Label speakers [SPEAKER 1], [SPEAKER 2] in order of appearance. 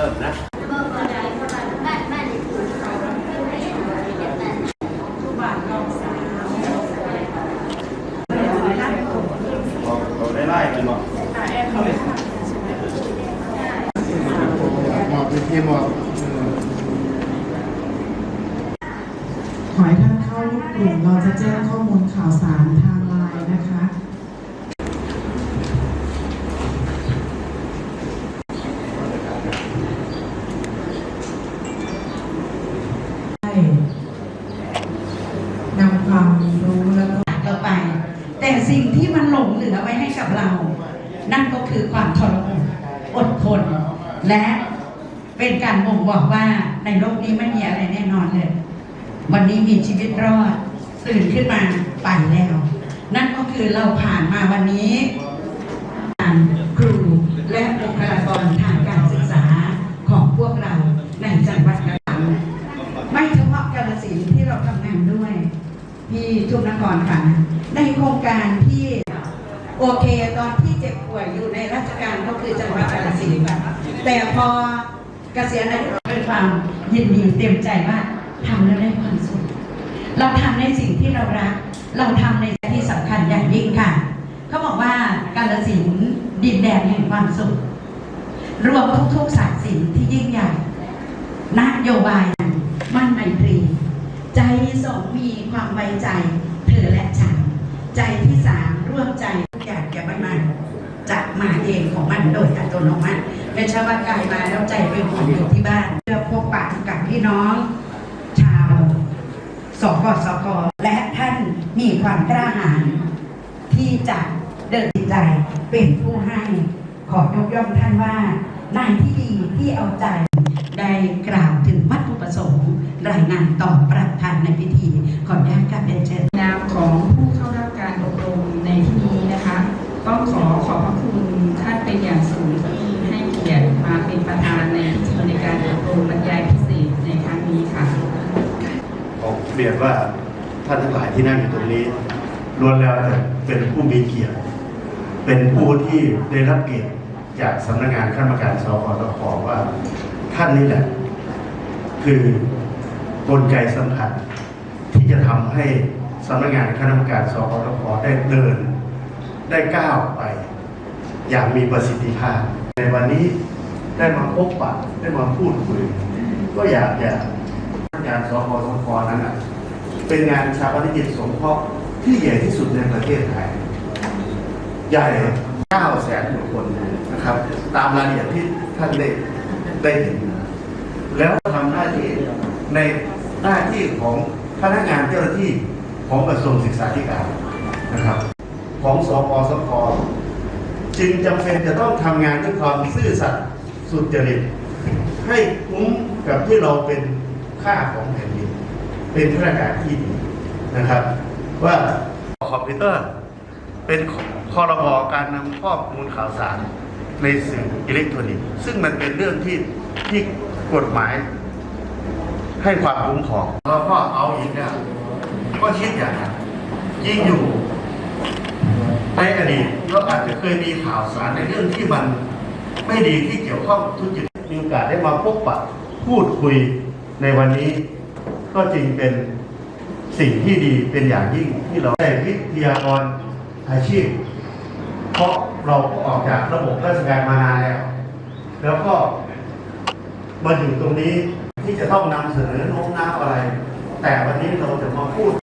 [SPEAKER 1] ริ่มเริ่มนะเราได้ไล่กันหรอ
[SPEAKER 2] หมอบเป็นทีมหมอบ
[SPEAKER 3] ขอให้ท่านเข้ากลุ่มเราจะแจ้งข้อมูลข่าวสาร ความรู้แล้วก็
[SPEAKER 4] ต่อไป แต่สิ่งที่มันหลงเหลือไว้ให้กับเรา นั่นก็คือความทรหดอดทน และเป็นการบ่งบอกว่าในโลกนี้ไม่มีอะไรแน่นอนเลย วันนี้มีชีวิตรอดตื่นขึ้นมาไปแล้ว นั่นก็คือเราผ่านมาวันนี้ครูและบุคลากรทางการศึกษาของพวกเราในจังหวัดกาฬสินไม่เฉพาะกาฬสินที่เราทำงานด้วย พี่ทุกนครค่ะ ในโครงการที่โอเคตอนที่เจ็บป่วยอยู่ในราชการก็คือจังหวัดกาฬสินธุ์แต่พอเกษียณอายุเป็นความยินดีเต็มใจว่าทำแล้วได้ความสุขเราทำในสิ่งที่เรารัก เราทำในที่สำคัญอย่างยิ่งค่ะเขาบอกว่ากาลสินดินแดนแห่งความสุข รวมทุกๆศาสตร์ศิลป์ที่ยิ่งใหญ่นโยบายมั่นไมตรี ใจสองมีความไว้ใจ เธอและฉัน ใจที่สามร่วมใจทุกอย่างแกไม่มาจะมาเองของมันโดยอัตโนมัติไม่ใช่ว่ากายมาแล้วใจเป็นคนอยู่ที่บ้านเพื่อพบปะกับพี่น้อง ชาวสกสกและท่านมีความกล้าหาญที่จะเดินใจเป็นผู้ให้ขอยกย่องท่านว่านายที่ดีที่เอาใจได้กล่าวถึงวัตถุประสงค์ รายงานต่อประธานในพิธีขออนุญาตกับเรียนเชิญ
[SPEAKER 5] นามของผู้เข้ารับการอบรมในที่นี้นะคะ ต้องขอขอบพระคุณท่านเป็นอย่างสูงที่ให้เกียรติมาเป็นประธานในพิธีในการอบรมบรรยายพิเศษในครั้งนี้ค่ะ
[SPEAKER 2] ผมเรียนว่าท่านทั้งหลายที่นั่งอยู่ตรงนี้ล้วนแล้วแต่เป็นผู้มีเกียรติ เป็นผู้ที่ได้รับเกียรติจากสำนักงานข้าราชการสคตขว่าท่านนี่แหละ คือ กลไกสำคัญ ที่จะทำให้สำนักงานคณะกรรมการสคตขได้เดิน ได้ก้าวไป อย่างมีประสิทธิภาพ ในวันนี้ได้มาพบปะได้มาพูดคุย ก็อยากจะงานสคสคนั้นเป็นงานชาปนกิจสงเคราะห์ที่ใหญ่ที่สุดในประเทศไทย ใหญ่9แสนกว่าคนนะครับ ตามรายละเอียดที่ท่านได้ได้เห็น แล้วทำหน้าที่ ในหน้าที่ของพนักงานเจ้าหน้าที่ของกระทรวงศึกษาธิการนะครับ ของสปสคจึงจำเป็นจะต้องทำงานด้วยความซื่อสัตย์สุจริต ให้คุ้มกับที่เราเป็นค่าของแผ่นดินเป็นข้าราชการที่ดีนะครับ ว่าคอมพิวเตอร์เป็นคอรบการนำข้อมูลข่าวสารในสื่ออิเล็กทรอนิกส์ซึ่งมันเป็นเรื่องที่ที่กฎหมาย ให้ความคุ้มครองแล้วก็เอาอีกเนี่ยก็คิดอย่างนั้นยิ่งอยู่ในอดีตเราอาจจะเคยมีข่าวสารในเรื่องที่มันไม่ดีที่เกี่ยวข้องกับทุจริตมีโอกาสได้มาพบปะพูดคุยในวันนี้ ก็จึงเป็นสิ่งที่ดีเป็นอย่างยิ่งที่เราได้วิทยากรอาชีพ เพราะเราก็ออกจากระบบราชการมานานแล้ว แล้วก็มาอยู่ตรงนี้ ที่จะต้องนำเสนอโน้มน้าวอะไร แต่วันนี้เราจะมาพูด